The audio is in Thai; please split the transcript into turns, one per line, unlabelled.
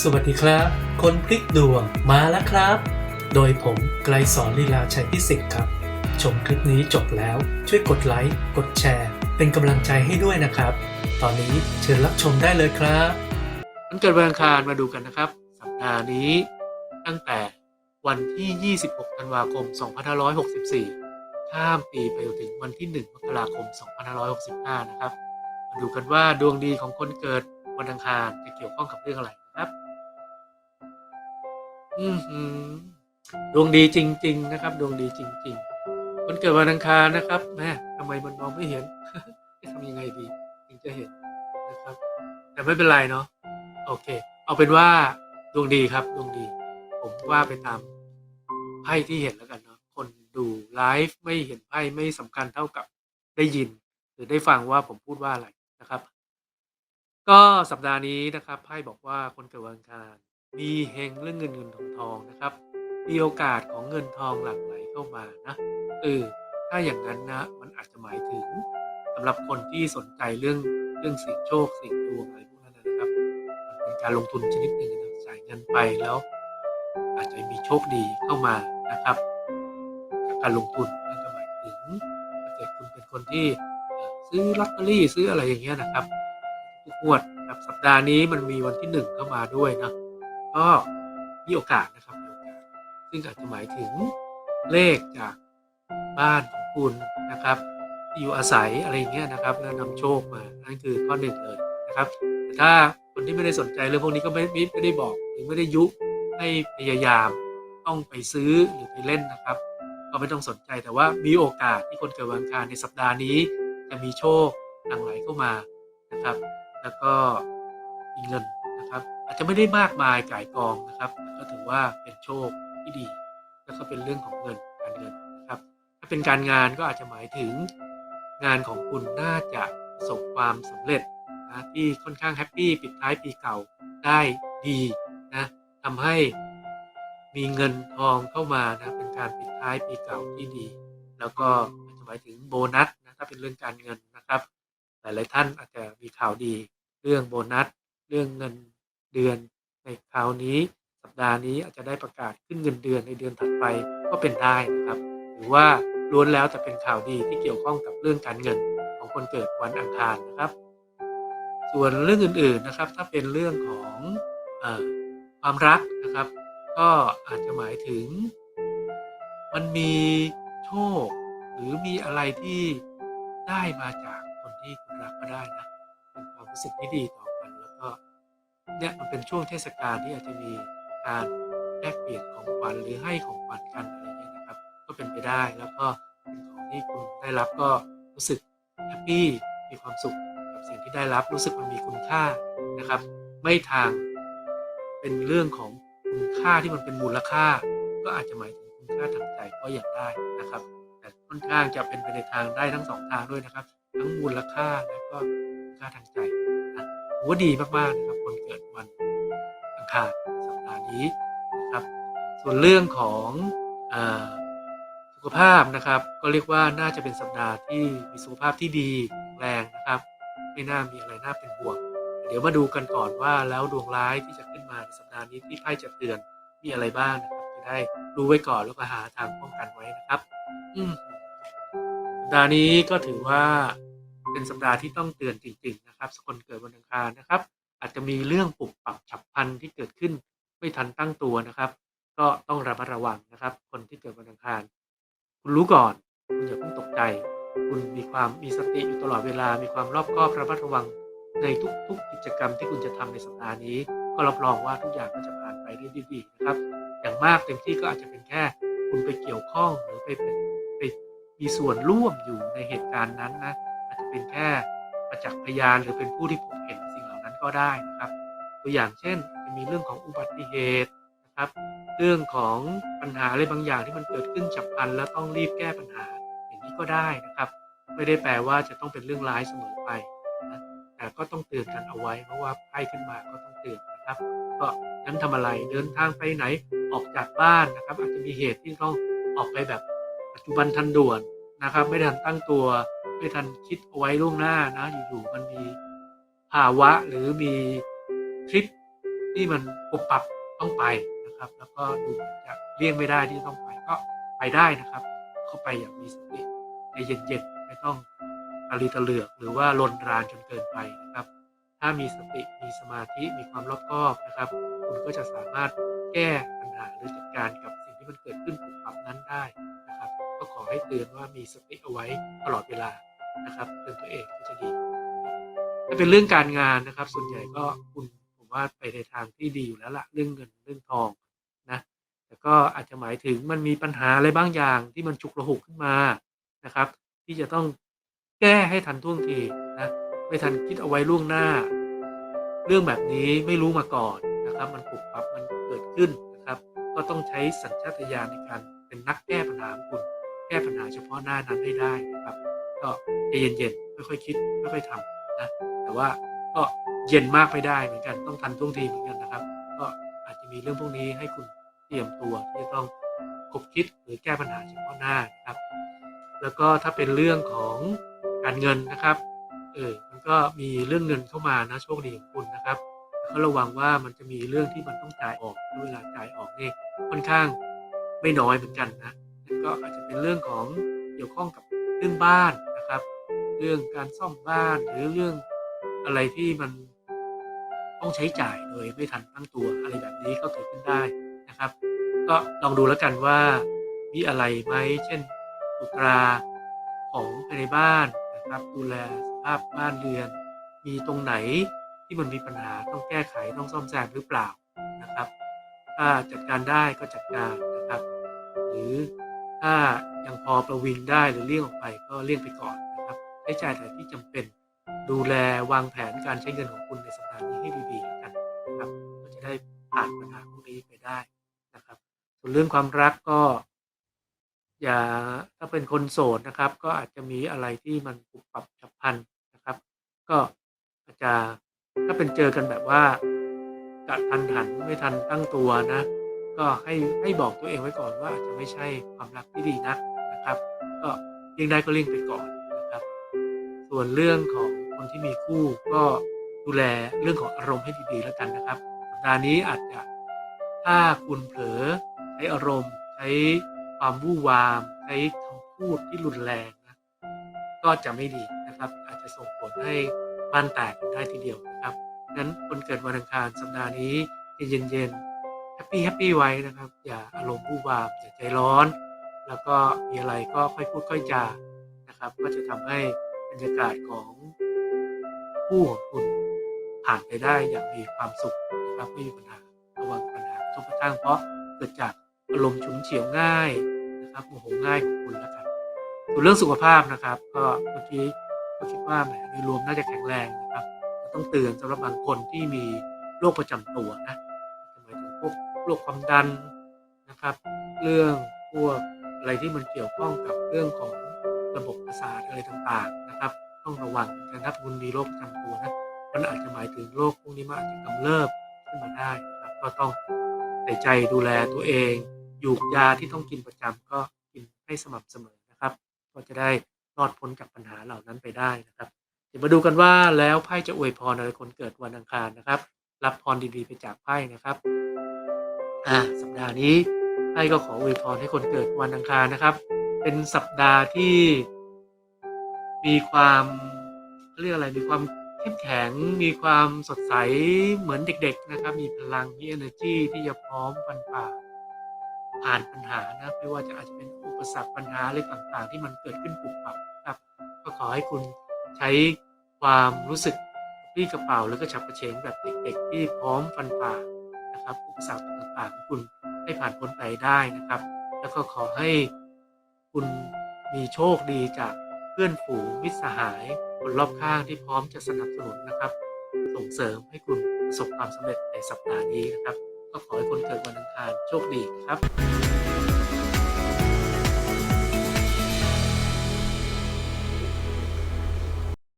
สวัสดีครับ คนพลิกดวงมาแล้วครับ โดยผมไกลสอนลีลาชัยพิสิทธิ์ครับ ชมคลิปนี้จบแล้วช่วยกดไลค์ กดแชร์ เป็นกำลังใจให้ด้วยนะครับ ตอนนี้เชิญรับชมได้เลยครับวันเกิดวันอังคารมาดูกันนะครับ สัปดาห์นี้ ตั้งแต่วันที่ 26 ธันวาคม 2564 ข้ามปีไปจนถึงวันที่ 1 มกราคม 2565 นะครับ มาดูกันว่าดวงดีของคนเกิดวันอังคารจะเกี่ยวข้องกับเรื่องอะไรนะครับ อือหือดวงดีจริง ๆ นะครับ ดวงดีจริง ๆ คนเกิดวันอังคารนะครับแม่ทำไมมันมองไม่เห็นจะทำยังไงดีถึงจะเห็นนะครับ แต่ไม่เป็นไรเนาะโอเค เอาเป็นว่าดวงดีครับดวงดี ผมว่าไปตามไพ่ที่เห็นแล้วกันเนาะคนดูไลฟ์ไม่เห็นไพ่ไม่สำคัญเท่ากับได้ยิน หรือได้ฟังว่าผมพูดว่าอะไรนะครับ ก็สัปดาห์นี้นะครับไพ่บอกว่าคนเกิดวันอังคาร มีเฮงเรื่องเงินเงินทองทองนะครับ มีโอกาสของเงินทองหลั่งไหลเข้ามานะเออถ้าอย่างนั้นนะมันอาจจะหมายถึงสำหรับคนที่สนใจเรื่องเรื่องสี่งโชคสี่งดวงอะไรพวกนั้นนะครับ มันเป็นการลงทุนชนิดหนึ่งนะจ่ายเงินไปแล้ว อาจจะมีโชคดีเข้ามานะครับจากการลงทุนนั่นก็หมายถึงถ้าเกิดคุณเป็นคนที่ซื้อลอตเตอรี่ซื้ออะไรอย่างเงี้ยนะครับทุกงวดนะครับสัปดาห์นี้มันมีวันที่หนึ่งเข้ามาด้วยนะ ก็มีโอกาสนะครับมีโอกาสซึ่งอาจจะหมายถึงเลขจากบ้านของคุณนะครับ ที่อยู่อาศัยอะไรเงี้ยนะครับ แล้วนำโชคมานั่นคือข้อหนึ่งเลยนะครับแต่ถ้าคนที่ไม่ได้สนใจเรื่องพวกนี้ก็ไม่ไม่ได้บอกหรือไม่ได้ยุให้พยายามต้องไปซื้อหรือไปเล่นนะครับ ก็ไม่ต้องสนใจแต่ว่ามีโอกาสที่คนเกิดวันอังคารในสัปดาห์นี้ จะมีโชคหลั่งไหลเข้ามานะครับ แล้วก็มีเงิน จจะไม่ได้มากมายก่ายกองนะครับแต่ก็ถือว่าเป็นโชคที่ดี แล้วก็เป็นเรื่องของเงินการเงินนะครับ ถ้าเป็นการงานก็อาจจะหมายถึงงานของคุณน่าจะประสบความสำเร็จนะที่ค่อนข้างแฮปปี้ปิดท้ายปีเก่าได้ดีนะทำให้มีเงินทองเข้ามานะเป็นการปิดท้ายปีเก่าที่ดี แล้วก็อาจจะหมายถึงโบนัสนะถ้าเป็นเรื่องการเงินนะครับ หลาย ๆ ท่านอาจจะมีข่าวดีเรื่องโบนัส เรื่องเงิน เดือนในคราวนี้ สัปดาห์นี้อาจจะได้ประกาศขึ้นเงินเดือนในเดือนถัดไปก็เป็นได้นะครับ หรือว่าล้วนแล้วจะเป็นข่าวดีที่เกี่ยวข้องกับเรื่องการเงินของคนเกิดวันอังคารนะครับ ส่วนเรื่องอื่นๆนะครับ ถ้าเป็นเรื่องของอความรักนะครับ ก็อาจจะหมายถึง มันมีโชค หรือมีอะไรที่ได้มาจากคนที่คุณรักก็ได้นะเป็นความรู้สึกที่ดีต่อ เนี่ยมันเป็นช่วงเทศกาลที่อาจจะมีการแลกเปลี่ยนของขวัญหรือให้ของขวัญกันอะไรเงี้ยนะครับ ก็เป็นไปได้แล้วก็เป็นของที่คุณได้รับก็รู้สึกแฮปปี้มีความสุขกับสิ่งที่ได้รับรู้สึกมันมีคุณค่านะครับ ไม่ทางเป็นเรื่องของคุณค่าที่มันเป็นมูลค่า ก็อาจจะหมายถึงคุณค่าทางใจก็อย่างได้นะครับ แต่ค่อนข้างจะเป็นไปในทางได้ทั้งสองทางด้วยนะครับ ทั้งมูลค่าและก็คุณค่าทางใจ ถือว่าดีมากๆนะครับคนเกิดวันอังคารสัปดาห์นี้นะครับ ส่วนเรื่องของอสุขภาพนะครับ ก็เรียกว่าน่าจะเป็นสัปดาห์ที่มีสุขภาพที่ดีแข็งแรงนะครับ ไม่น่ามีอะไรน่าเป็นห่วง เดี๋ยวมาดูกันก่อนว่าแล้วดวงร้ายที่จะขึ้นมาในสัปดาห์นี้ที่ไพ่จะเตือนมีอะไรบ้างนะครับจะได้รู้ไว้ก่อนแล้วก็หาทางป้องกันไว้นะครับ อืมสัปดาห์นี้ก็ถือว่า เป็นสัปดาห์ที่ต้องเตือนจริง ๆ นะครับสคนเกิดวันอังคารนะครับ อาจจะมีเรื่องปรับปรับฉับพลันที่เกิดขึ้นไม่ทันตั้งตัวนะครับ ก็ต้องระมัดระวังนะครับ คนที่เกิดวันอังคาร คุณรู้ก่อน คุณอย่าเพิ่งตกใจ คุณมีความมีสติอยู่ตลอดเวลา มีความรอบคอบระมัดระวังในทุก ๆ กิจกรรมที่คุณจะทำในสัปดาห์นี้ ก็รับรองว่าทุกอย่างก็จะผ่านไปได้ดีๆนะครับ อย่างมากเต็มที่ก็อาจจะเป็นแค่ คุณไปเกี่ยวข้องหรือไปเป็นไปมีส่วนร่วมอยู่ในเหตุการณ์นั้นนะ เป็นแค่ประจักษ์พยานหรือเป็นผู้ที่พบเห็นสิ่งเหล่านั้นก็ได้นะครับ ตัวอย่างเช่นจะมีเรื่องของอุบัติเหตุนะครับ เรื่องของปัญหาอะไรบางอย่างที่มันเกิดขึ้นฉับพลัน แล้วต้องรีบแก้ปัญหาอย่างนี้ก็ได้นะครับ ไม่ได้แปลว่าจะต้องเป็นเรื่องร้ายเสมอไปนะแต่ก็ต้องเตือนกันเอาไว้เพราะว่าไพ่ขึ้นมาก็ต้องเตือนนะครับ ก็นั้นทำอะไรเดินทางไปไหนออกจากบ้านนะครับ อาจจะมีเหตุที่ต้องออกไปแบบปัจจุบันทันด่วนนะครับ ไม่ทันตั้งตัว ไม่ทันคิดเอาไว้ล่วงหน้านะอยู่ๆมันมีภาวะหรือมีทริปที่มันปุบปับต้องไปนะครับ แล้วก็ดูจะเลี่ยงไม่ได้ที่ต้องไปก็ไปได้นะครับ เข้าไปอย่างมีสติใจเย็นๆไม่ต้องตะลีตะเหลือกหรือว่าลนรานจนเกินไปนะครับ ถ้ามีสติมีสมาธิมีความรอบคอบนะครับ คุณก็จะสามารถแก้ปัญหาหรือจัดการกับสิ่งที่มันเกิดขึ้นปุบปับนั้นได้ ขอให้เตือนว่ามีสติเอาไว้ตลอดเวลานะครับเตือนตัวเองก็จะดี ถ้าเป็นเรื่องการงานนะครับ ส่วนใหญ่ก็คุณผมว่าไปในทางที่ดีอยู่แล้วละเรื่องเงินเรื่องทองนะแต่ก็อาจจะหมายถึงมันมีปัญหาอะไรบางอย่างที่มันฉุกระหุกขึ้นมานะครับ ที่จะต้องแก้ให้ทันท่วงทีนะไม่ทันคิดเอาไว้ล่วงหน้า เรื่องแบบนี้ไม่รู้มาก่อนนะครับ มันปุบปับมันเกิดขึ้นนะครับ ก็ต้องใช้สัญชาตญาณในการเป็นนักแก้ปัญหาของคุณ ก้ปัญหาเฉพาะหน้านั้นให้ได้นะครับ ก็ใจเย็นๆค่อยๆคิดค่อยๆทำนะแต่ว่าก็เย็นมากไม่ได้เหมือนกันต้องทันท่วงทีเหมือนกันนะครับ ก็อาจจะมีเรื่องพวกนี้ให้คุณเตรียมตัวที่จะต้องคบคิดหรือแก้ปัญหาเฉพาะหน้านะครับ แล้วก็ถ้าเป็นเรื่องของการเงินนะครับเออมันก็มีเรื่องเงินเข้ามานะโชคดีของคุณนะครับแต่ก็ระวังว่ามันจะมีเรื่องที่มันต้องจ่ายออกเวลาจ่ายออกนี่ค่อนข้างไม่น้อยเหมือนกันนะ ก็อาจจะเป็นเรื่องของเกี่ยวข้องกับเรื่องบ้านนะครับ เรื่องการซ่อมบ้านหรือเรื่องอะไรที่มันต้องใช้จ่ายโดยไม่ทันตั้งตัวอะไรแบบนี้ก็เกิดขึ้นได้นะครับ ก็ลองดูแล้วกันว่ามีอะไรไหมเช่นตุตราของภายในบ้านนะครับ ดูแลสภาพบ้านเรือน มีตรงไหนที่มันมีปัญหาต้องแก้ไขต้องซ่อมแซมหรือเปล่านะครับ ถ้าจัดการได้ก็จัดการนะครับ หรือ ถ้ายังพอประวิงได้หรือเลี่ยงออกไปก็เลี่ยงไปก่อนนะครับใช้จ่ายแต่ที่จำเป็นดูแลวางแผนการใช้เงินของคุณในสัปดาห์นี้ให้ดีๆกันนะครับก็จะได้ผ่านปัญหาพวกนี้ไปได้นะครับ ส่วนเรื่องความรักก็ อย่าถ้าเป็นคนโสดนะครับ ก็อาจจะมีอะไรที่มันปรับปรับฉับพันนะครับ ก็อาจจะถ้าเป็นเจอกันแบบว่ากะทันหันไม่ทันตั้งตัวนะ ก็ให้ให้บอกตัวเองไว้ก่อนว่าอาจจะไม่ใช่ความรักที่ดีนักนะครับ ก็เลี่ยงได้ก็เลี่ยงไปก่อนนะครับ ส่วนเรื่องของคนที่มีคู่ก็ดูแลเรื่องของอารมณ์ให้ดีๆแล้วกันนะครับสัปดาห์นี้อาจจะถ้าคุณเผลอใช้อารมณ์ ใช้ความวู่วาม ใช้คำพูดที่รุนแรงนะก็จะไม่ดีนะครับ อาจจะส่งผลให้บ้านแตกได้ทีเดียวนะครับงั้นคนเกิดวันอังคารสัปดาห์นี้เย็นๆ ปี้แฮปปี้ไว้นะครับ อย่าอารมณ์วู่วามอย่าใจร้อน แล้วก็มีอะไรก็ค่อยพูดค่อยจานะครับ ก็จะทำให้บรรยากาศของคู่ของคุณผ่านไปได้อย่างมีความสุขนะครับไม่มีปัญหาระวังปัญหาทบกระทั่งเพราะเกิดจากอารมณ์ฉุนเฉียวง่ายนะครับโมโหง่ายของคุณแล้วกันส่วนเรื่องสุขภาพนะครับ ก็เมื่อกี้ก็คิดว่าแหมโดยรวมน่าจะแข็งแรงนะครับต้องเตือนสำหรับบางคนที่มีโรคประจำตัวนะหมายถึงพวก โรคความดันนะครับ เรื่องพวกอะไรที่มันเกี่ยวข้องกับเรื่องของระบบประสาทอะไรต่างๆนะครับ ต้องระวังกันถ้าคุณมีโรคประจำตัวนะมันอาจจะหมายถึงโรคพวกนี้มันอาจจะกำเริบขึ้นมาได้นะครับก็ต้องใส่ใจดูแลตัวเองหยูกยาที่ต้องกินประจำก็กินให้สม่ำเสมอนะครับ ก็จะได้รอดพ้นจากปัญหาเหล่านั้นไปได้นะครับ เดี๋ยวมาดูกันว่าแล้วไพ่จะอวยพรอะไรคนเกิดวันอังคารนะครับ รับพรดีๆไปจากไพ่นะครับ อ่าสัปดาห์นี้ไพ่ก็ขออวยพรให้คนเกิดวันอังคารนะครับ เป็นสัปดาห์ที่ มีความเรียกอะไรมีความเข้มแข็งมีความสดใสเหมือนเด็ก ๆนะครับ มีพลังมี energy ที่จะพร้อมฟันฝ่าผ่านปัญหานะไม่ว่าจะอาจจะเป็นอุปสรรคปัญหาอะไรต่างๆ ที่มันเกิดขึ้นปุบปับครับ ก็ขอให้คุณใช้ความรู้สึกกระปรี้กระเป๋าแล้วก็ฉับกระเฉงแบบเด็กๆ ที่พร้อมฟันฝ่า นะครับอุปสรรคต่างๆของคุณให้ผ่านพ้นไปได้นะครับ แล้วก็ขอให้คุณมีโชคดีจากเพื่อนฝูงมิตรสหาย คนรอบข้างที่พร้อมจะสนับสนุนนะครับ ส่งเสริมให้คุณประสบความสำเร็จในสัปดาห์นี้นะครับ ก็ขอให้คนเกิดวันอังคารโชคดีครับ